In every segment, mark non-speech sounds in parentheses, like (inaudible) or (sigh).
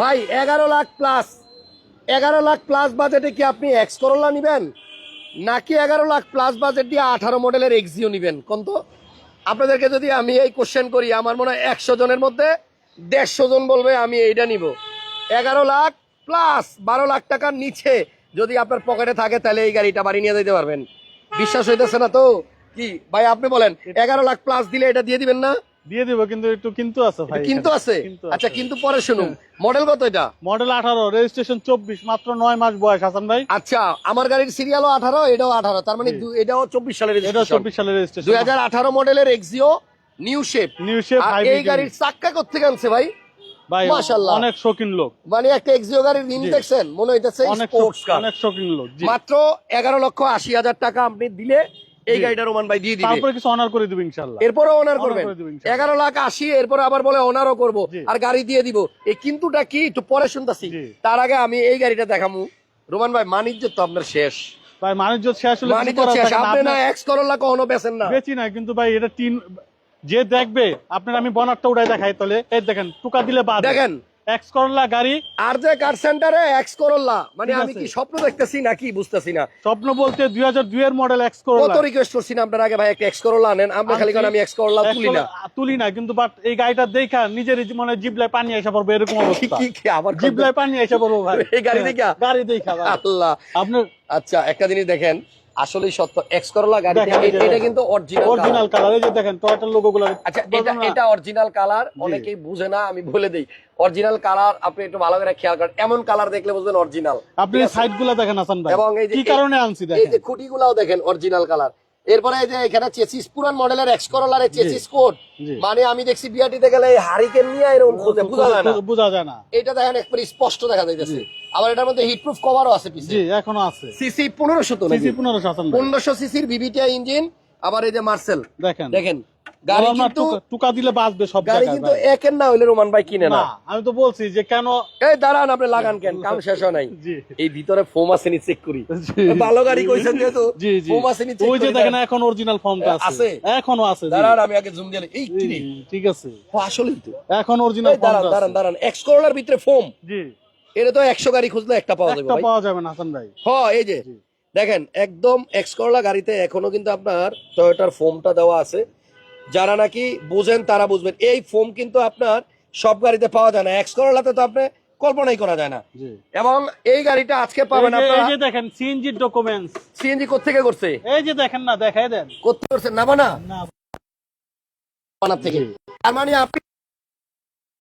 ভাই এগারো লাখ প্লাস এগারো লাখ প্লাস বাজেটে কি আপনি এক্স করোলা নিবেন? নাকি এগারো লাখ প্লাস বাজেট দিয়ে আঠারো মডেলের এক্সিও নেবেন? কোন তো? আপনাদেরকে যদি আমি এই কোশ্চেন করি আমার মনে হয় একশো জনের মধ্যে দেড়শো জন বলবে আমি এইটা নিব। এগারো লাখ প্লাস বারো লাখ টাকার নিচে যদি আপনার পকেটে থাকে তাহলে এই গাড়িটা বাড়ি নিয়ে যেতে পারবেন। বিশ্বাস হইতেছে না তো? কি? ভাই আপনি বলেন এগারো লাখ প্লাস দিলে এটা দিয়ে দিবেন না? দিয়ে দিব কিন্তু একটু কিন্তু আছে ভাই কিন্তু আছে? আচ্ছা কিন্তু পরে শুনুন। মডেল কত এটা? মডেল আঠারো রেজিস্ট্রেশন চব্বিশ মাত্র নয় মাস বয়স হাসান ভাই। আচ্ছা আমার গাড়ির সিরিয়ালও আঠারো এটাও আঠারো। তার মানে এটাও চব্বিশ সালের এটা চব্বিশ সালের রেজিস্ট্রেশন হাজার আঠারো মডেলের Axio new shape new shape এই গাড়ির চাক্কা কোথেকে আনছে ভাই? ভাই মাশাআল্লাহ। অনেক শৌখিন লোক। মানে একটা এক্সিও গাড়ির রিম দেখছেন? মনে হইতেছে স্পোর্টস কার অনেক শৌখিন লোক মাত্র এগারো লক্ষ আশি হাজার টাকা আপনি দিলে এই গাড়িটা রোমান ভাই দিয়ে দিবে। তারপরে কিছু অনার করে দিব ইনশাল্লাহ এরপরে Honor করবেন? করে দিব ইনশাআল্লাহ। এগারো লাখ আশি এরপরে আবার বলে ওনারও করব আর গাড়ি দিয়ে দিব। এই কিন্তুটা কি? একটু পরে শুনতাছি। তার আগে আমি এই গাড়িটা দেখামু। রোমান ভাই মানিজ্য তো আপনার শেষ। ভাই মানিজ্য শেষ হলে করার শেষ। না। আপনি না এক্স করোলা কখনো বেচেন না? বেচি না কিন্তু ভাই এটা তিন যে দেখবে আপনার আমি বনারটা উড়াই দেখাই তাহলে। এই দেখেন টুকা দিলে বাদ। দেখেন এক্স করলা গাড়ি। আর যে কার সেন্টারে এক্স করোলা মানে আমি কি স্বপ্ন দেখতেছি নাকি বুঝতেছি না? স্বপ্ন বলতে এর মডেল এক্স কত রিকোয়েস্ট করছি না আপনার আগে ভাই একটা এক্স করোলা আনেন আমরা খালি কারণ আমি এক্স করোলা তুলি না। তুলি না কিন্তু বাট এই গাড়িটা দেখা নিজের মনে জিবলায় পানি এসে পড়বে এরকম কি অবস্থা। কি কি আবার জিবলায় পানি এসে পড়ব ভাই। এই গাড়ি দেখা? গাড়ি দেখা আল্লাহ। আপনার আচ্ছা একটা জিনিস দেখেন আসলেই সত্য। এক্স করোলা গাড়ি দেখেন, এই এটা কিন্তু অরিজিনাল অরিজিনাল কালার এই যে দেখেন টয়টার আচ্ছা এটা এটা অরিজিনাল কালার অনেকেই বুঝে না আমি বলে দেই। অরিজিনাল কালার আপনি একটু ভালো করে খেয়াল করেন। এমন কালার দেখলে বুঝবেন অরিজিনাল আপনি সাইডগুলো দেখেন হাসান ভাই। এবং এই যে কি এই- কারণে আনছি এই যে যে খুঁটিগুলাও দেখেন অরিজিনাল কালার এরপরে যে এখানে চেসিস পুরান মডেলের এক্স করলার চেসিস কোড মানে আমি দেখছি বিআরটিতে গেলে এই হারিকেন নিয়ে এরকম খুঁজে বোঝা যায় না। বোঝা যায় না। এটা দেখেন একবারে স্পষ্ট দেখা যাইতেছে। আবার এটার মধ্যে হিটপ্রুফ কভারও আছে পিছে। জি এখনও আছে। সিসি পনেরোশো তো সিসি পনেরোশো হাসান ভাই পনেরোশো সিসির বিবিটিআই ইঞ্জিন আবার এই যে মার্সেল দেখেন। দেখেন। গাড়ি কিন্তু টুকা- টুকা দিলে বাঁচবে সব গাড়ি কিন্তু। একের না হইলে রোমান ভাই কিনে না। আমি তো বলছি যে কেন এই দাঁড়ান আপনি লাগান কেন? কাম শেষ হয় নাই। এই ভিতরে ফোম আছে নি চেক করি। ভালো গাড়ি কইছেন যেহেতু জি জি। ফোম আছে নি চেক ওই যে দেখেন এখন অরিজিনাল ফর্মটা আছে? আছে? এখনও আছে দাঁড়ান আমি আগে জুম দিয়ে এই কি ঠিক আছে। ও, আসলেই তো। এখন অরিজিনাল দাঁড়ান দাঁড়ান দাঁড়ান। এক্স করোলার ভিতরে ফোম জি। এটা তো একশো গাড়ি খুঁজলে একটা পাওয়া যাবে একটা পাওয়া যাবে না হাসান ভাই। হ এই যে। দেখেন একদম এক্স করোলা গাড়িতে এখনও কিন্তু আপনার টয়োটার ফোমটা দেওয়া আছে। যারা নাকি বুঝেন তারা বুঝবেন। এই ফোম কিন্তু আপনার সব গাড়িতে পাওয়া যায় না। এক্স করোলাতে তো আপনি কল্পনাই করা যায় না। এবং এই গাড়িটা আজকে পাবেন এই এই যে দেখেন সিএনজি ডকুমেন্টস সিএনজি কোথেকে করছে? এই যে দেখেন না দেখাই দেন। কোথা করছে? না। থেকে। তার মানে আপনি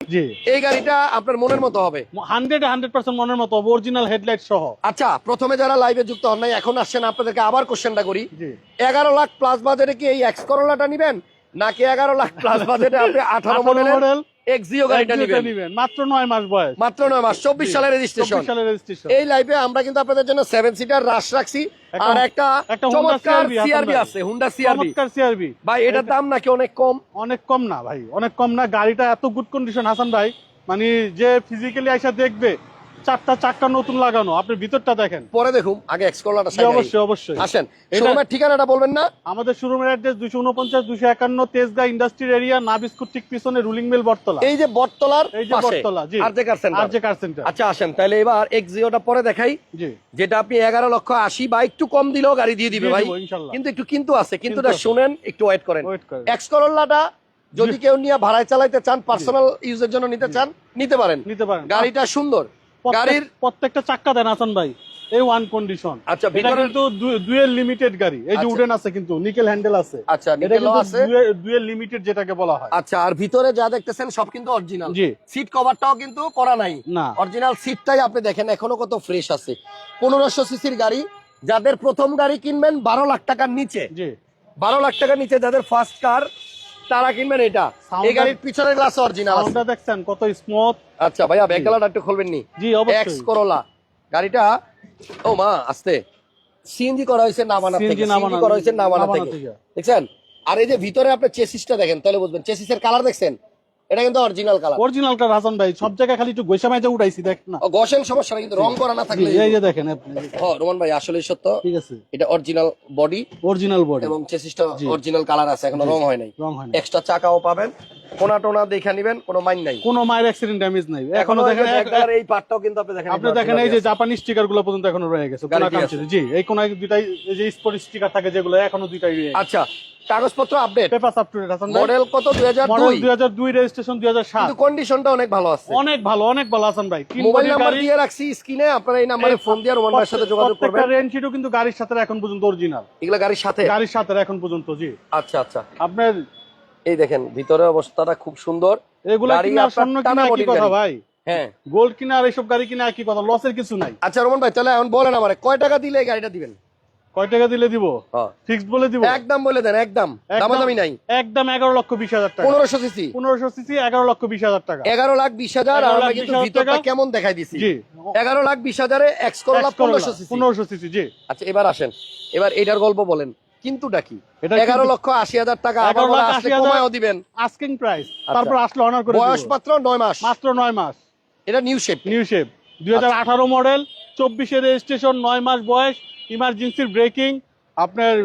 জি। এই গাড়িটা আপনার মনের মতো হবে। হান্ড্রেড হান্ড্রেড পার্সেন্ট মনের মতো অরিজিনাল হেডলাইট সহ। আচ্ছা প্রথমে যারা লাইভে যুক্ত হন নাই এখন আসছেন আপনাদেরকে আবার কোশ্চেনটা করি। জি। এগারো লাখ প্লাস বাজারে কি এই এক্স করোলাটা নিবেন? নাকি এগারো লাখ প্লাস বাজেটে আপনি আঠারো মডেল এক্সিও গাড়িটা নিবেন। নিবেন। মাত্র নয় মাস বয়স। মাত্র নয় মাস চব্বিশ সালের রেজিস্ট্রেশন এই লাইভে আমরা কিন্তু আপনাদের জন্য সেভেন সিটার রাশ রাখছি। আর একটা চমৎকার সিআরবি। আছে হুন্ডা সিআরবি চমৎকার সিআরবি ভাই এটার দাম নাকি অনেক কম? অনেক কম না ভাই অনেক কম না। গাড়িটা এত গুড কন্ডিশন হাসান ভাই। মানে যে ফিজিক্যালি আইসা দেখবে চারটা চাক্কা নতুন লাগানো আপনি ভিতরটা দেখেন। পরে দেখুন আগে এক্স করোলাটা অবশ্যই অবশ্যই। আসেন শোরুমের ঠিকানাটা বলবেন না? আমাদের শোরুমের অ্যাড্রেস দুশো উনপঞ্চাশ দুশো একান্ন তেজগা ইন্ডাস্ট্রিয়াল এরিয়া না বিস্কুট ঠিক পিছনে রুলিং মিল বটতলা। এই যে বটতলার এই যে বটতলা জি। আর যে কার সেন্টার আর যে কার সেন্টার আচ্ছা আসেন তাহলে এবার এক্সিওটা পরে দেখাই। জি। যেটা আপনি এগারো লক্ষ আশি বা একটু কম দিলেও গাড়ি দিয়ে দিবে ভাই। কিন্তু একটু কিন্তু আছে কিন্তু কিন্তু আছে। শুনেন একটু ওয়েট করেন। করেন। যদি কেউ নিয়ে ভাড়ায় চালাইতে চান পার্সোনাল ইউজের জন্য নিতে চান নিতে পারেন। নিতে পারেন। গাড়িটা সুন্দর। গাড়ির প্রত্যেকটা চাক্কা দেন হাসান ভাই। এই ওয়ান কন্ডিশন আচ্ছা এটা কিন্তু ডুয়েল লিমিটেড গাড়ি। এই যে আচ্ছা। উডেন আছে কিন্তু নিকেল হ্যান্ডেল আছে। আচ্ছা নিকেলও আছে। ডুয়েল লিমিটেড যেটাকে বলা হয়। আচ্ছা আর ভিতরে যা দেখতেছেন সব কিন্তু অরিজিনাল জি। সিট কভারটাও কিন্তু করা নাই। না। অরিজিনাল সিটটাই আপনি দেখেন এখনও কত ফ্রেশ আছে। পনেরোশো সিসির গাড়ি যাদের প্রথম গাড়ি কিনবেন বারো লাখ টাকার নিচে। জি। বারো লাখ টাকার নিচে যাদের ফার্স্ট কার তারা কিনবেন এটা। এই গাড়ির পিছনের গ্লাস অরিজিনাল সাউন্ডটা দেখছেন কত স্মুথ আচ্ছা ভাইয়া ব্যাক ব্যাকলাটা একটু খুলবেন নি। জি অবশ্যই। এক্স করোলা গাড়িটা ও মা আস্তে। সিএনজি করা হয়েছে নামানা মানা থেকে। সিএনজি করা হয়েছে নামানা থেকে। দেখছেন? আর এই যে ভিতরে আপনি চেসিসটা দেখেন তাহলে বুঝবেন। চেসিসের কালার দেখছেন? এটা কিন্তু original colour original car Hasan ভাই সব জায়গায় খালি একটু গোসা উঠাইছি দেখ না। গসেন সমস্যা না কিন্তু রং করা না থাকলে এই যে দেখেন আপনি হ্যাঁ রোমান ভাই আসলে সত্য। ঠিক আছে। এটা অরিজিনাল বডি অরিজিনাল বডি এবং চেসিসটা অরিজিনাল কালার আছে এখনও রং হয় নাই। রং হয় এক্সট্রা চাকাও পাবেন কোনা টোনা দেখে নিবেন কোনো মাইন নাই। কোনো মায়ের অ্যাক্সিডেন্ট ড্যামেজ নাই। এখনও দেখেন এক- ব্যাকলার এই পার্টটাও কিন্তু আপনি দেখেন আপনি দেখেন এই যে জাপানি স্টিকারগুলো পর্যন্ত এখনও রয়ে গেছে কোনা কামছে। জি এই কোনায় দুইটাই এই যে স্পট স্টিকার থাকে যেগুলো এখনও দুইটাই আচ্ছা কাগজপত্র update paper up to date Hasan model কত? দুই হাজার মডেল দুই 2002 রেজিস্ট্রেশন 2007 কিন্তু কন্ডিশনটা অনেক ভালো আছে। অনেক ভালো অনেক ভালো হাসান ভাই। মোবাইল নাম্বার দিয়ে রাখছি স্ক্রিনে আপনারা এই নাম্বারে ফোন দিয়ে রোমান ভাইয়ের সাথে যোগাযোগ প্রত্যেকটা করবেন। শিটও কিন্তু গাড়ির সাথে এখন পর্যন্ত অরিজিনাল এগুলা গাড়ির সাথে? গাড়ির সাথে এখন পর্যন্ত জি। আচ্ছা আচ্ছা। আপনার এই দেখেন ভিতরে অবস্থাটা খুব সুন্দর। এগুলা টানা কিনা একই কথা ভাই? হ্যাঁ। গোল্ড কিনা আর এইসব গাড়ি কিনা একই কথা লসের কিছু নাই। আচ্ছা রোমান ভাই তাহলে এখন বলেন আমারে কয় টাকা দিলে এই গাড়িটা দিবেন? কয় টাকা দিলে দিব। ফিক্সড বলে দিব? একদম বলে দেন একদম। দামাদামি নাই। একদম এগারো লক্ষ বিশ হাজার টাকা। পনেরোশো সিসি পনেরোশো সিসি এগারো লক্ষ বিশ হাজার টাকা। এগারো লাখ বিশ হাজার আর 11 আমরা কিন্তু ভিতরটা কেমন দেখাই দিছি? এগারো লাখ বিশ হাজারে এক্স করলা পনেরোশো সিসি পনেরোশো সিসি জি। আচ্ছা এবার আসেন। এবার এটার গল্প বলেন। কিন্তুটা কি? এটা এগারো লক্ষ আশি হাজার টাকা আবার 11 বলে লাখ আসলে কমায়ও দিবেন। আস্কিং প্রাইস তারপর আসলে অনার করে বয়স। মাত্র নয় মাস। মাত্র নয় মাস। এটা নিউ শেপ নিউ শেপ দুই হাজার আঠারো মডেল চব্বিশে রেজিস্ট্রেশন নয় মাস বয়স ইমার্জেন্সির ব্রেকিং আপনার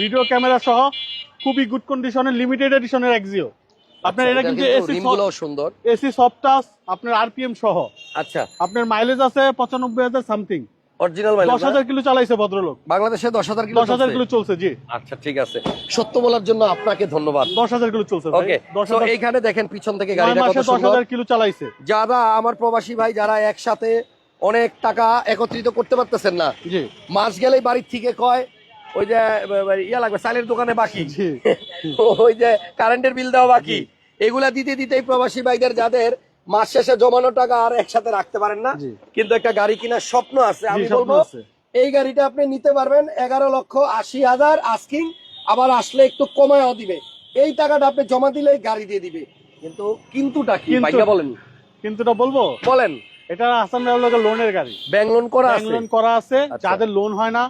ভিডিও ক্যামেরা সহ খুবই গুড কন্ডিশনের লিমিটেড এডিশনের এক্সিও আপনার এটা কিন্তু এসি সুন্দর। এসি সফট টাচ আপনার আরপিএম সহ। আচ্ছা। আপনার মাইলেজ আছে পঁচানব্বই হাজার সামথিং অরিজিনাল দশ হাজার কিলো চালাইছে ভদ্রলোক। বাংলাদেশে দশ হাজার কিলো দশ হাজার চলছে? কিলো চলছে জি। আচ্ছা ঠিক আছে। সত্য বলার জন্য আপনাকে ধন্যবাদ। দশ হাজার কিলো চলছে ভাই। ওকে তো এইখানে দেখেন পিছন থেকে নয় গাড়িটা কত দশ সুন্দর। হাজার কিলো চালাইছে। যারা আমার প্রবাসী ভাই যারা একসাথে অনেক টাকা একত্রিত করতে পারতেছেন না। মাস গেলেই বাড়ির থেকে কয় ওই যে ইয়া লাগবে চালের দোকানে বাকি। (laughs) ওই যে কারেন্টের বিল দেওয়া বাকি। এগুলা দিতে দিতেই প্রবাসী ভাইদের যাদের মাস শেষে জমানো টাকা আর একসাথে রাখতে পারেন না। কিন্তু একটা গাড়ি কেনার স্বপ্ন আছে আমি বলব। এই গাড়িটা আপনি নিতে পারবেন এগারো লক্ষ আশি হাজার আস্কিং আবার আসলে একটু কমায়ও দিবে। এই টাকাটা আপনি জমা দিলেই গাড়ি দিয়ে দিবে। কিন্তু কিন্তুটা কি? বলেন। কিন্তু এটা বলব? বলেন। এটা হাসান ভাইয়ের লোনের গাড়ি। ব্যাংক লোন করা আছে? লোন করা আছে। যাদের লোন হয় না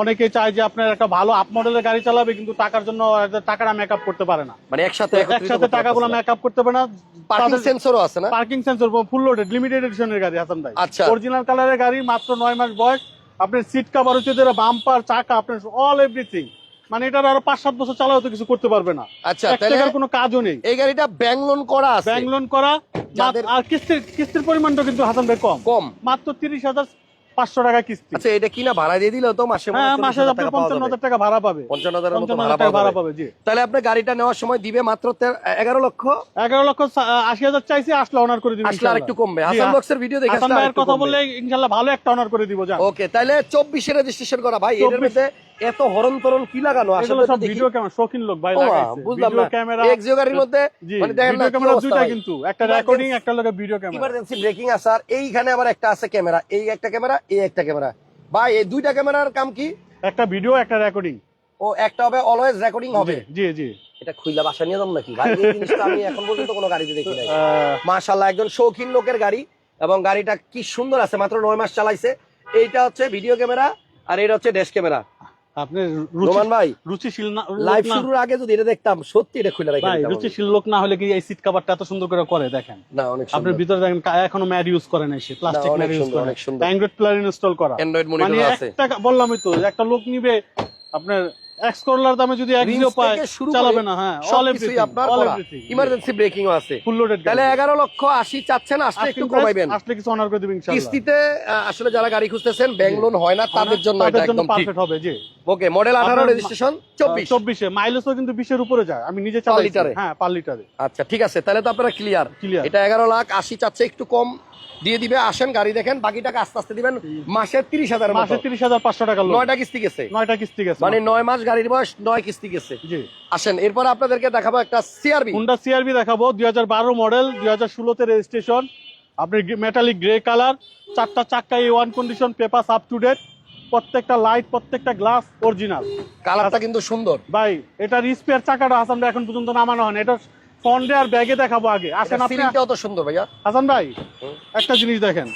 অনেকে চায় যে আপনার একটা ভালো আপ মডেলের গাড়ি চালাবে কিন্তু টাকার জন্য টাকাটা মেকআপ করতে পারে না। মানে একসাথে একসাথে টাকাগুলো মেকআপ করতে পারে না। পার্কিং সেন্সরও আছে না? Parking sensor full loaded limited এডিশনের গাড়ি হাসান ভাই আচ্ছা। অরিজিনাল কালারের গাড়ি মাত্র নয় মাস বয়স। আপনার সিট কাভার হচ্ছে বাম্পার চাকা আপনার অল এভরিথিং মানে এটার আরও পাঁচ সাত বছর চালাও তো কিছু করতে পারবে না। আচ্ছা কোনো কাজও নেই। এই গাড়িটা ব্যাংক লোন করা আছে? ব্যাংক লোন করা যাদের- আর কিস্তির কিস্তির পরিমাণটা কিন্তু হাসান ভাই কম। কম। মাত্র তিরিশ হাজার পাঁচশো টাকা কিস্তি। আচ্ছা এটা কিনা ভাড়া দিয়ে দিলেও তো? মাসে হ্যাঁ মাসে আপনি পঞ্চান্ন হাজার টাকা ভাড়া পাবে। পঞ্চান্ন হাজার ভাড়া টাকা ভাড়া পাবে জি। তাহলে আপনি গাড়িটা নেওয়ার সময় দিবে মাত্র এগারো লক্ষ? এগারো লক্ষ আশি হাজার চাইছি আসলে অনার করে দিব আসলে আর একটু কমবে। হাসান বক্সের ভিডিও দেখে হাসান ভাইয়ের কথা। বললে ইনশাল্লাহ ভালো একটা অনার করে দিব ওকে তাহলে চব্বিশে রেজিস্ট্রেশন করা ভাই এর মধ্যে এত হরণ তরণ কি লাগানো? আসলে সব ভিডিও ক্যামেরা শৌখিন লোক ভাই লাগাইছে। বুঝলাম না। ক্যামেরা গাড়ির মধ্যে মানে দেখেন না ক্যামেরা দুইটা কিন্তু। একটা রেকর্ডিং একটা লোকের ভিডিও ক্যামেরা ইমার্জেন্সি ব্রেকিং আছে আর এইখানে আবার একটা আছে ক্যামেরা এই একটা ক্যামেরা এই একটা ক্যামেরা ভাই এই দুইটা ক্যামেরার কাম কি? একটা ভিডিও একটা রেকর্ডিং ও একটা হবে অলওয়েজ রেকর্ডিং হবে। জি জি এটা খুইলা বাসা নিয়ে যাম নাকি? ভাই এই জিনিসটা আমি এখন পর্যন্ত কোনো গাড়িতে দেখি নাই। আহ, মাশাল্লাহ একজন শৌখিন লোকের গাড়ি এবং গাড়িটা কি সুন্দর আছে মাত্র নয় মাস চালাইছে। এইটা হচ্ছে ভিডিও ক্যামেরা আর এটা হচ্ছে ড্যাশ ক্যামেরা আপনি রোমান ভাই রুচিশীল না লাইভ শুরুর আগে যদি এটা দেখতাম সত্যি এটা খুলে রাখি ভাই রুচিশীল লোক না হলে কি এই সিট কভারটা এত সুন্দর করে করে দেখেন? না অনেক ভিতরে দেখেন এখনও ম্যাড ইউজ করে নাই সে প্লাস্টিক ম্যাড ইউজ করে অ্যান্ড্রয়েড প্লেয়ার ইনস্টল করা। অ্যান্ড্রয়েড মানে মনিটর আছে। একটা বললামই তো একটা লোক নিবে আপনার এক্স করলার দামে যদি এক Rims জিরো পায় চালাবে না হ্যাঁ অল এভরিথিং আপনার ইমার্জেন্সি ব্রেকিংও আছে। ফুল লোডেড তাহলে এগারো লক্ষ আশি চাচ্ছেন আসলে একটু কমাইবেন। আসলে কিছু অনার করে দিবেন ইনশাআল্লাহ। কিস্তিতে আসলে যারা গাড়ি খুঁজতেছেন ব্যাংক লোন হয় না তাদের জন্য এটা একদম পারফেক্ট হবে জি। ওকে মডেল আঠারো আপনার- রেজিস্ট্রেশন চব্বিশ। চব্বিশে। মাইলেজও কিন্তু বিশের উপরে যায়। আমি নিজে চালাই লিটারে? হ্যাঁ পার লিটারে। আচ্ছা ঠিক আছে তাহলে তো আপনারা ক্লিয়ার। এটা এগারো লাখ আশি চাচ্ছে একটু কম। দিয়ে দিবে আসেন গাড়ি দেখেন বাকি টাকা আস্তে আস্তে দিবেন মাসে তিরিশ হাজার মাসে তিরিশ হাজার পাঁচশো টাকা নয়টা কিস্তি গেছে। নয়টা কিস্তি গেছে। মানে নয় মাস গাড়ির বয়স নয় কিস্তি গেছে। জি। আসেন এরপর আপনাদেরকে দেখাবো একটা সিআরবি হুন্ডা সিআরবি দেখাবো দুই হাজার বারো মডেল দুই হাজার ষোলোতে রেজিস্ট্রেশন আপনি মেটালিক গ্রে কালার চারটা চাক্কা A one condition paper up to date প্রত্যেকটা লাইট প্রত্যেকটা গ্লাস অরিজিনাল কালারটা কিন্তু সুন্দর। ভাই এটার স্পেয়ার চাকাটা ভাই এখন পর্যন্ত নামানো হয় না এটা ফন্ডে আর ব্যাগে দেখাবো আগে। আসেন আপনি। সিলিংটাও তো সুন্দর ভাইয়া। হাসান ভাই একটা জিনিস দেখেন।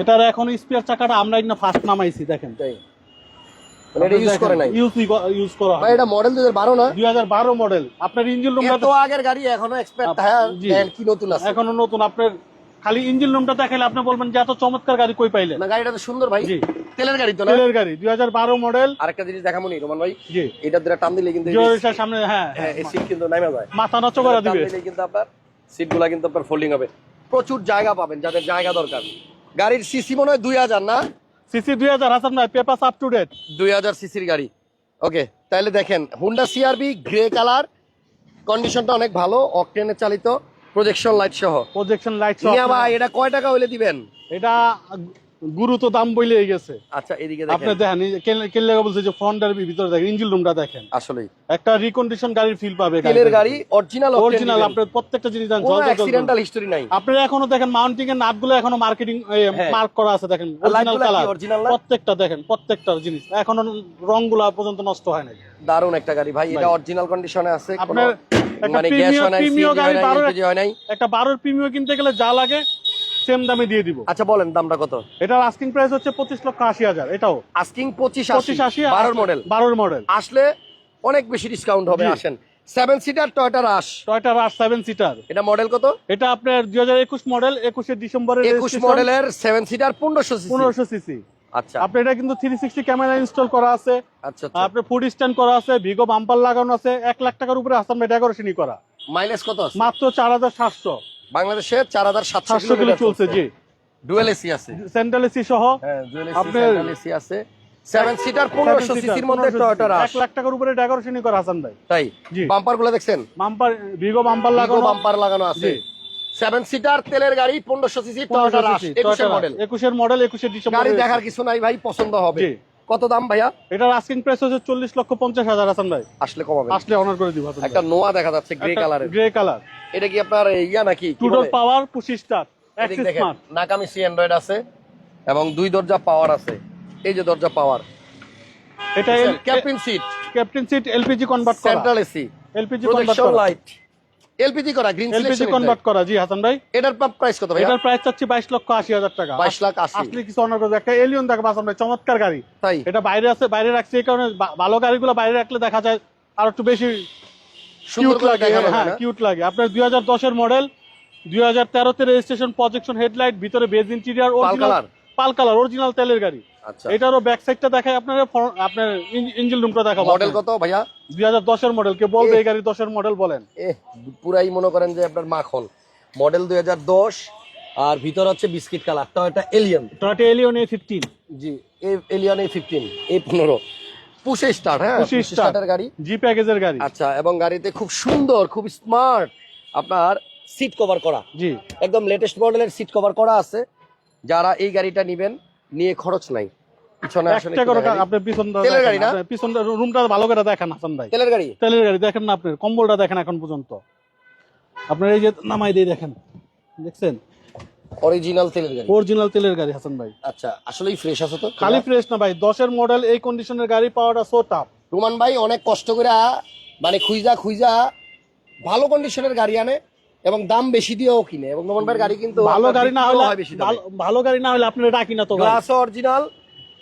এটার এখন স্পেয়ার চাকাটা আমরা না ফার্স্ট নামাইছি দেখেন। তাই। এটা ইউজ করে নাই। ইউজ ইউজ করা ভাই হয়। এটা মডেল না? মডেল আপনার ইঞ্জিন রুমটা এত আগের গাড়ি এখনও কি নতুন আছে। এখনও নতুন। আপনার খালি ইঞ্জিন রুমটা দেখালে আপনি বলবেন যে এত চমৎকার গাড়ি কই পাইলেন? না গাড়িটা তো সুন্দর ভাই। জি। তেলের গাড়ি তো না? তেলের গাড়ি দুই হাজার বারো মডেল আরেকটা জিনিস দেখাবো নি রোমান ভাই? জি। এটা টান দিলে কিন্তু সামনে হ্যাঁ হ্যাঁ এই সিট কিন্তু নাইমা যায়। মাথা নষ্ট করে টান দিলে কিন্তু আপনার সিটগুলা কিন্তু আপনার ফোল্ডিং হবে। প্রচুর জায়গা পাবেন যাদের জায়গা দরকার। গাড়ির সিসি মনে হয় দুই হাজার না? সিসি দুই হাজার হাসান ভাই পেপার আপ টু ডেট দুই হাজার সিসির গাড়ি। ওকে তাহলে দেখেন হুন্ডা সিআরবি গ্রে কালার কন্ডিশনটা অনেক ভালো অকটেনে চালিত। প্রজেকশন লাইট সহ। প্রজেকশন লাইট মিয়া ভাই এটা কয় টাকা হইলে দিবেন? এটা গুরু তো দাম বইলে গেছে। আচ্ছা এদিকে আপনি দেখেন দেখেন কেলে বলছে যে ফ্রন্টের ভিতরে দেখেন ইঞ্জিন রুমটা দেখেন। আসলেই। একটা রিকন্ডিশন গাড়ির ফিল পাবে তেলের গাড়ি অরিজিনাল অরিজিনাল আপনার প্রত্যেকটা জিনিস জানেন কোনো। অ্যাক্সিডেন্টাল হিস্টোরি নাই। আপনারা এখনও দেখেন মাউন্টিং এর নাটগুলো এখনও মার্কেটিং হ্যাঁ। মার্ক করা আছে দেখেন অরিজিনাল কালার প্রত্যেকটা দেখেন প্রত্যেকটা জিনিস। এখনও রংগুলা পর্যন্ত নষ্ট হয় নাই। দারুণ একটা গাড়ি। ভাই এটা। অরিজিনাল কন্ডিশনে আছে আপনার একটা মানে প্রিমিয় সিএনজি গাড়ি হয় নাই বারো এলপিজি হয় নাই। একটা বারোর প্রিমিয় কিনতে গেলে যা লাগে সেম দামে দিয়ে দিব। আচ্ছা বলেন দামটা কত? এটার আস্কিং প্রাইস হচ্ছে পঁচিশ লক্ষ আশি হাজার এটাও। আস্কিং পঁচিশ পঁচিশ আশি বারোর মডেল বারোর মডেল আসলে অনেক বেশি ডিসকাউন্ট হবে আসেন। Seven seater Toyota Rush Toyota Rush seven seater এটা মডেল কত? এটা আপনার দুই হাজার একুশ মডেল একুশে ডিসেম্বরের একুশ মডেলের সেভেন সিটার পনেরোশো পনেরোশো সিসি আচ্ছা। আপনার এটা কিন্তু থ্রি সিক্সটি ক্যামেরা ইনস্টল করা আছে। আচ্ছা আচ্ছা। আপনার ফুড স্ট্যান্ড করা আছে ভিগো বাম্পার লাগানো আছে এক লাখ টাকার উপরে ভাই ডেকোরেশনই করা। মাইলেজ কত মাত্র চার হাজার সাতশো। বাংলাদেশে চার হাজার সাতশো কিলো চলছে জি। ডুয়েল এসি আছে। সেন্ট্রাল এসি সহ হ্যাঁ আপনার- এসি আছে। সেভেন সিটার পনেরোশো seven seater, সিসির মধ্যে 1500 রাশ এক লাখ টাকার উপরে ডেকোরেশনই করা হাসান ভাই। তাই? বাম্পারগুলো দেখছেন? বাম্পার ভিগো বাম্পার লাগানো লাগানো। বাম্পার লাগানো আছে। সেভেন সিটার তেলের গাড়ি পনেরোশো সিসি টয়টা রাশ একুশের মডেল একুশের মডেল একুশের গাড়ি দেখার কিছু নাই ভাই পছন্দ হবে। কত দাম ভাইয়া? এটার আস্কিং প্রাইস হচ্ছে চল্লিশ লক্ষ পঞ্চাশ হাজার হাসান ভাই। আসলে কমাবে আসলে অনার করে দিব একটা নোয়া দেখা যাচ্ছে গ্রে কালারের গ্রে কালার এটা কি আপনার ইয়া নাকি? কি টু ডোর বলে? পাওয়ার পঁচিশ স্টার নাকামি সি অ্যান্ড্রয়েড আছে এবং দুই দরজা পাওয়ার আছে। এই যে দরজা পাওয়ার এটা captain seat captain seat LPG convert করা। Central AC LPG convert light LPG করা গ্রিন এলপিজি কনভার্ট করা জি হাসান ভাই। এটার প্রাইস কত ভাইয়া এটার প্রাইস চাচ্ছি বাইশ লক্ষ আশি হাজার টাকা। 22 লাখ আশি। আসলে কিছু অনার একটা এলিয়ন হাসান ভাই চমৎকার গাড়ি। তাই? এটা বাইরে আছে বাইরে রাখছে এই কারণে ভালো গাড়িগুলো বাইরে রাখলে দেখা যায় আর একটু বেশি কিউট লাগে হ্যাঁ কিউট লাগে। আপনার দুই হাজার দশের মডেল দুই হাজার তেরোতে রেজিস্ট্রেশন প্রজেকশন হেডলাইট ভিতরে beige interior colour? Pearl colour original তেলের গাড়ি। এটারও ব্যাক সাইডটা দেখায় আপনার আপনার ইঞ্জিন রুমটা দেখাবো মডেল কত ভাইয়া? দুই হাজার দশের মডেল কে বলবে এই গাড়ি দশের মডেল বলেন। এ পুরাই মনে করেন যে আপনার মাখন। মডেল দুই হাজার দশ আর ভিতর হচ্ছে বিস্কিট কালার এটা Allion Toyota Allion A fifteen G Allion A fifteen A পনেরো। পুষে স্টার্ট হ্যাঁ? পুশে পুশে। স্টার্টের গাড়ি। জি প্যাকেজের গাড়ি। আচ্ছা এবং গাড়িতে খুব সুন্দর খুব স্মার্ট আপনার সিট কভার করা। জি। একদম লেটেস্ট মডেলের সিট কভার করা আছে। যারা এই গাড়িটা নেবেন নিয়ে খরচ নাই। পিছনে আসলে একটা একটু করে দেখাই দিই। আপনার পিছন তেলের গাড়ি না? পিছন রুমটা ভালো করে দেখেন হাসান ভাই। তেলের গাড়ি? তেলের গাড়ি দেখেন না আপনার কম্বলটা দেখেন এখন পর্যন্ত। আপনার এই যে নামাই দিয়ে দেখেন দেখছেন? অরিজিনাল তেলের গাড়ি। অরিজিনাল তেলের গাড়ি হাসান ভাই। আচ্ছা আসলেই ফ্রেশ আছে তো? খালি ফ্রেশ না ভাই দশের মডেল এই কন্ডিশনের গাড়ি পাওয়াটা সো টাফ রোমান ভাই অনেক কষ্ট করে মানে খুঁজা খুঁজা ভালো কন্ডিশনের গাড়ি আনে এবং দাম বেশি দিয়েও কিনে এবং রোমান ভাইয়ের গাড়ি কিন্তু ভালো গাড়ি না হলে ভালো- গাড়ি না হলে আপনার ডাকি না তো glass original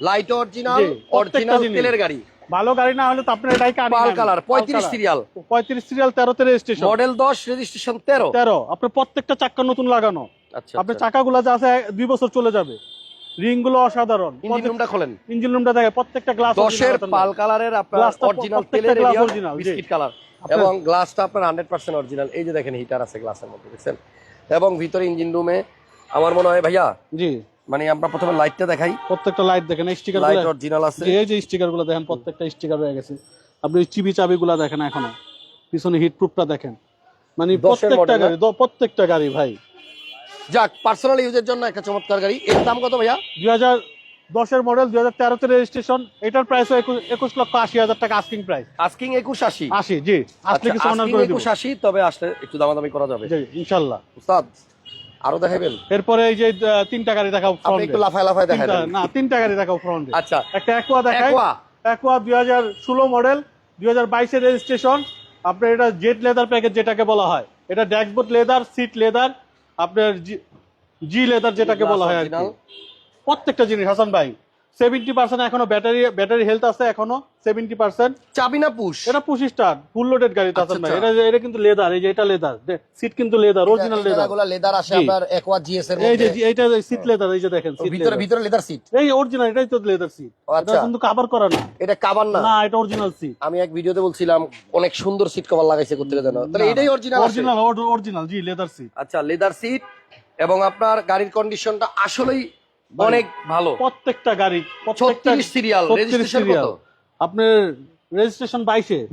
light original original তেলের গাড়ি। ভালো গাড়ি না হলে তো আপনার এটাই কানি পাল কালার পঁয়ত্রিশ সিরিয়াল পঁয়ত্রিশ সিরিয়াল তেরোতে রেজিস্ট্রেশন মডেল দশ রেজিস্ট্রেশন তেরো। তেরো। আপনার প্রত্যেকটা চাকা নতুন লাগানো। আচ্ছা আপনার চাকাগুলো যা আছে দুই বছর চলে যাবে। রিংগুলো অসাধারণ ইঞ্জিন রুমটা খোলেন। ইঞ্জিন রুমটা দেখে প্রত্যেকটা গ্লাস দশের পাল কালারের আপনার অরিজিনাল তেলের original, বিস্কিট কালার। এবং গ্লাসটা আপনার হান্ড্রেড পার্সেন্ট অরিজিনাল এই যে দেখেন হিটার আছে গ্লাসের মধ্যে দেখছেন? এবং ভিতরে ইঞ্জিন রুমে আমার মনে হয় ভাইয়া জি। মানে আমরা প্রথমে লাইটটা দেখাই। প্রত্যেকটা লাইট দেখেন স্টিকার লাইট অরিজিনাল আছে। এই যে স্টিকারগুলো দেখেন প্রত্যেকটা স্টিকার হয়ে গেছে। আপনি চিবি চাবি গুলা দেখেন এখনও। পিছনে হিট প্রুফটা দেখেন। মানে প্রত্যেকটা গাড়ি প্রত্যেকটা গাড়ি ভাই। যাক পার্সোনাল ইউজের জন্য একটা চমৎকার গাড়ি। এর দাম কত ভাইয়া? দুই হাজার দশের মডেল দুই হাজার তেরোতে রেজিস্ট্রেশন এটার প্রাইস একুশ লক্ষ আশি হাজার টাকা আস্কিং প্রাইস আস্কিং একুশ আশি? আশি জি। আসলে কিছু অনার করে একুশ আশি তবে আসলে একটু দামাদামি করা যাবে। ইনশাল্লাহ। উস্তাদ আরও দেখাবেন? এরপরে এই যে তিনটা গাড়ি দেখাও ফ্রন্টে একটু লাফায় লাফায় দেখাই না তিনটা গাড়ি দেখাও ফ্রন্টে আচ্ছা। একটা অ্যাকোয়া দেখাই। অ্যাকোয়া দুই হাজার ষোলো মডেল দুই হাজার বাইশের রেজিস্ট্রেশন আপনার এটা জেট লেদার প্যাকেজ যেটাকে বলা হয়। এটা ড্যাশবোর্ড লেদার সিট লেদার আপনার জি লেদার যেটাকে বলা হয় আর কি। প্রত্যেকটা জিনিস হাসান ভাই। সেভেন্টি পার্সেন্ট এখনও ব্যাটারি ব্যাটারি হেলথ আছে এখনও সেভেন্টি পার্সেন্ট চাবি না পুশ? এটা পুশি স্টার ফুল লোডেড গাড়ি তাছাড়া আচ্ছা, এটা এটা কিন্তু লেদার এই যে এটা লেদার সিট কিন্তু লেদার অরিজিনাল লেদারগুলা লেদার আসে জি। আপনার একোয়া জিএস এর এই যে এইটা সিট লেদার এই যে দেখেন ভিতরে ভিতরে লেদার সিট এই অরিজিনাল এটাই তো লেদার সিট ও, আচ্ছা। এটা কিন্তু কভার করা না। এটা কাবার না। না এটা অরিজিনাল সিট আমি এক ভিডিওতে বলছিলাম অনেক সুন্দর সিট কভার লাগাইছে করতে জানো তাহলে এটাই অরিজিনাল অরিজিনাল অরিজিনাল জি লেদার সিট আচ্ছা লেদার সিট এবং আপনার গাড়ির কন্ডিশনটা আসলেই অনেক ভালো। প্রত্যেকটা গাড়ি প্রত্যেকটা সিরিয়াল রেজিস্ট্রেশন কত? আপনার রেজিস্ট্রেশন বাইশে।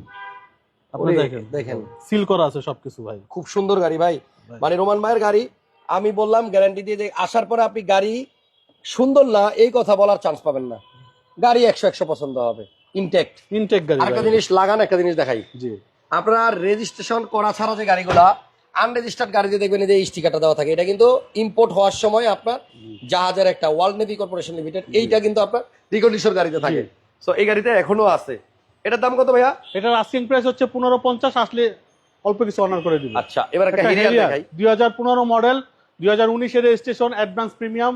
আপনি দেখেন। দেখেন। সিল করা আছে সবকিছু ভাই। খুব সুন্দর গাড়ি ভাই। মানে রোমান ভাইয়ের গাড়ি আমি বললাম গ্যারান্টি দিয়ে যে আসার পরে আপনি গাড়ি সুন্দর না এই কথা বলার চান্স পাবেন না। গাড়ি একশো একশো পছন্দ হবে। ইনটেক্ট ইনটেক গাড়ি ভাই। জিনিস লাগান একটা জিনিস দেখাই। জি। আপনার রেজিস্ট্রেশন করা ছাড়া যে গাড়িগুলা আনরেজিস্টার্ড গাড়িতে দেখবেন এই যে স্টিকারটা দেওয়া থাকে এটা কিন্তু ইম্পোর্ট হওয়ার সময় আপনার জাহাজের একটা ওয়ার্ল্ড নেভি কর্পোরেশন লিমিটেড এইটা কিন্তু আপনার রিকন্ডিশন গাড়িতে থাকে। সো এই গাড়িতে এখনও আছে। এটার দাম কত ভাইয়া? এটার আস্কিং প্রাইস হচ্ছে পনেরো পঞ্চাশ আসলে অল্প কিছু অনার করে দিবে। আচ্ছা এবার একটা হেরিয়ার দেখাই। দুই হাজার পনেরো মডেল দুই হাজার উনিশের রেজিস্ট্রেশন অ্যাডভান্স প্রিমিয়াম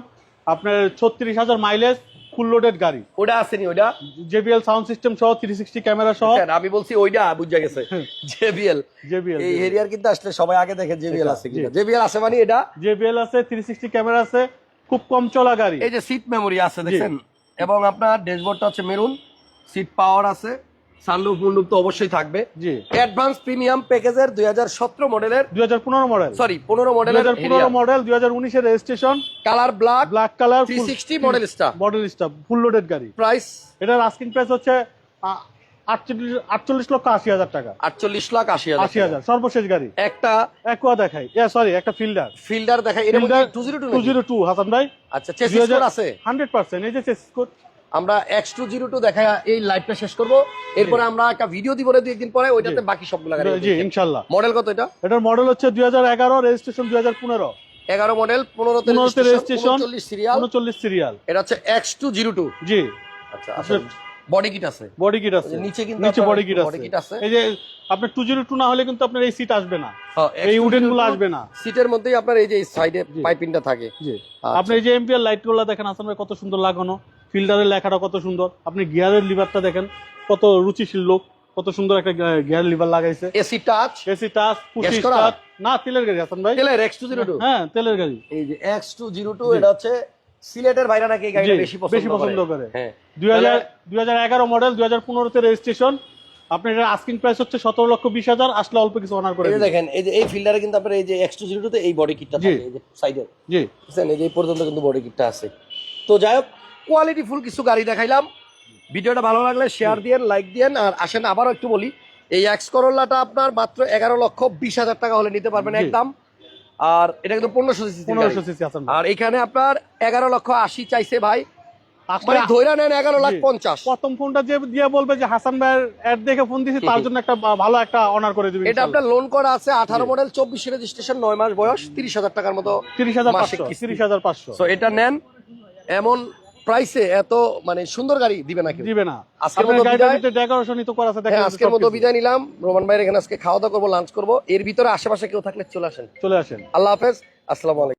আপনার ছত্রিশ হাজার মাইলেজ ফুল লোডেড গাড়ি। ওটা আসেনি ওটা জেবিএল সাউন্ড সিস্টেম সহ থ্রি সিক্সটি ক্যামেরা সহ। স্যার, আমি বলছি ওইটা বুঝা গেছে। জেবিএল জেবিএল এই এরিয়ার কিন্তু আসলে সবাই আগে দেখে জেবিএল আছে কিনা জেবিএল আছে মানে এটা? জেবিএল আছে থ্রি সিক্সটি ক্যামেরা আছে খুব কম চলা গাড়ি। এই যে সিট মেমোরি আছে দেখেন এবং আপনার ড্যাশবোর্ডটা হচ্ছে মেরুন সিট পাওয়ার আছে সানরুফ মুন্ডুপ তো অবশ্যই থাকবে। জি। অ্যাডভান্স প্রিমিয়াম প্যাকেজের দুই হাজার সতেরো মডেলের দুই হাজার পনেরো মডেল সরি পনেরো দুই মডেলের হাজার পনেরো মডেল দুই হাজার উনিশের registration colour black black colour three sixty model star model staff full loaded গাড়ি। প্রাইস এটার আস্কিং প্রাইস হচ্ছে আ, আটচল্লিশ আটচল্লিশ লক্ষ আশি হাজার টাকা। আটচল্লিশ লাখ আশি হাজার আশি হাজার সর্বশেষ গাড়ি। একটা একোয়া দেখাই। সরি একটা ফিল্ডার ফিল্ডার দেখাই two zero two two zero two Hasan ভাই। আচ্ছা চেসিস কোড আছে? হান্ড্রেড পার্সেন্ট এই যে চেসিস কোড আমরা এক্স টু জিরো টু দেখা এই লাইভটা শেষ করব। এরপরে আমরা একটা ভিডিও দিব দুই একদিন পরে ওইটাতে বাকি জি ইনশাল্লাহ। মডেল কত এটা? এটার মডেল হচ্ছে দুই হাজার এগারো রেজিস্ট্রেশন দুই হাজার পনেরো। এগারো মডেল পনেরোতে রেজিস্ট্রেশন সিরিয়াল উনচল্লিশ সিরিয়াল এটা হচ্ছে এক্স টু জিরো টু জি। আচ্ছা আচ্ছা। বডি কিট আছে। বডি কিট আছে। নিচে কিন্তু নিচে আপনার বডি কিট আছে। এই যে আপনার টু জিরো টু না হলে কিন্তু আপনার এই সিট আসবে না। হ্যাঁ, এই উডেনগুলো আসবে না। সিটের মধ্যেই আপনার এই যে সাইডে। পাইপিংটা থাকে। জি। আচ্ছা। আপনি এই যে এমপিআর লাইটগুলো দেখেন ভাই কত সুন্দর লাগানো। ফিল্টারের লেখাটা কত সুন্দর। আপনি গিয়ারের লিভারটা দেখেন কত রুচিশীল লোক কত সুন্দর একটা গিয়ার লিভার লাগাইছে। AC touch. এসি টাচ পুশি করা? স্টার্ট। না তেলের গাড়ি হাসান ভাই। তেলের এক্স টু জিরো টু হ্যাঁ তেলের গাড়ি। এই যে এক্স টু জিরো টু এটা হচ্ছে সিলেটের বাইরে নাকি এই গাড়িটা বেশি বেশি পছন্দ পছন্দ করে। করে। হ্যাঁ। দুই হাজার দুই হাজার এগারো মডেল দুই হাজার পনেরোতে রেজিস্ট্রেশন আপনার এটা আস্কিং প্রাইস হচ্ছে সতেরো লক্ষ বিশ হাজার আসলে অল্প কিছু অনার করে এই দেখেন এই যে এই ফিল্ডারে কিন্তু আপনার এই যে এক্স টু জিরো টুতে এই বডি কিটটা। থাকে এই যে সাইডে জি। বুঝছেন? এই যে এই পর্যন্ত কিন্তু বডি কিটটা আছে। তো যাই হোক কোয়ালিটি ফুল কিছু গাড়ি দেখাইলাম। ভিডিওটা ভালো লাগলে শেয়ার দিয়েন লাইক দিয়েন আর আসেন আবারও একটু বলি এই এক্স করোলাটা আপনার মাত্র এগারো লক্ষ বিশ হাজার টাকা হলে নিতে পারবেন একদম। আর এটা কিন্তু পনেরোশো সিসি পনেরোশো সিসি আর এখানে আপনার এগারো লক্ষ আশি চাইছে ভাই। আসলে মানে ধৈরা নেন এগারো লাখ পঞ্চাশ। প্রথম ফোনটা যে দিয়ে বলবে যে হাসান ভাইয়ের অ্যাড দেখে ফোন দিয়েছি তার জন্য একটা ভালো একটা অনার করে দিবে এটা আপনার লোন করা আছে আঠারো মডেল চব্বিশ রেজিস্ট্রেশন নয় মাস বয়স তিরিশ হাজার টাকার মতো তিরিশ হাজার পাঁচশো তিরিশ হাজার পাঁচশো। এটা নেন। এমন প্রাইসে এত মানে সুন্দর গাড়ি দিবে না কেউ। দিবে না। আজকের মতো ডেকোরেশনই তো করা আছে দেখেন হ্যাঁ আজকের মতো। বিদায় নিলাম। রোমান ভাইয়ের এখানে আজকে খাওয়া দাওয়া করব লাঞ্চ করব। এর ভিতরে আশেপাশে কেউ থাকলে চলে আসেন। চলে আসেন। আল্লাহ হাফেজ আসসালামু আলাইকুম।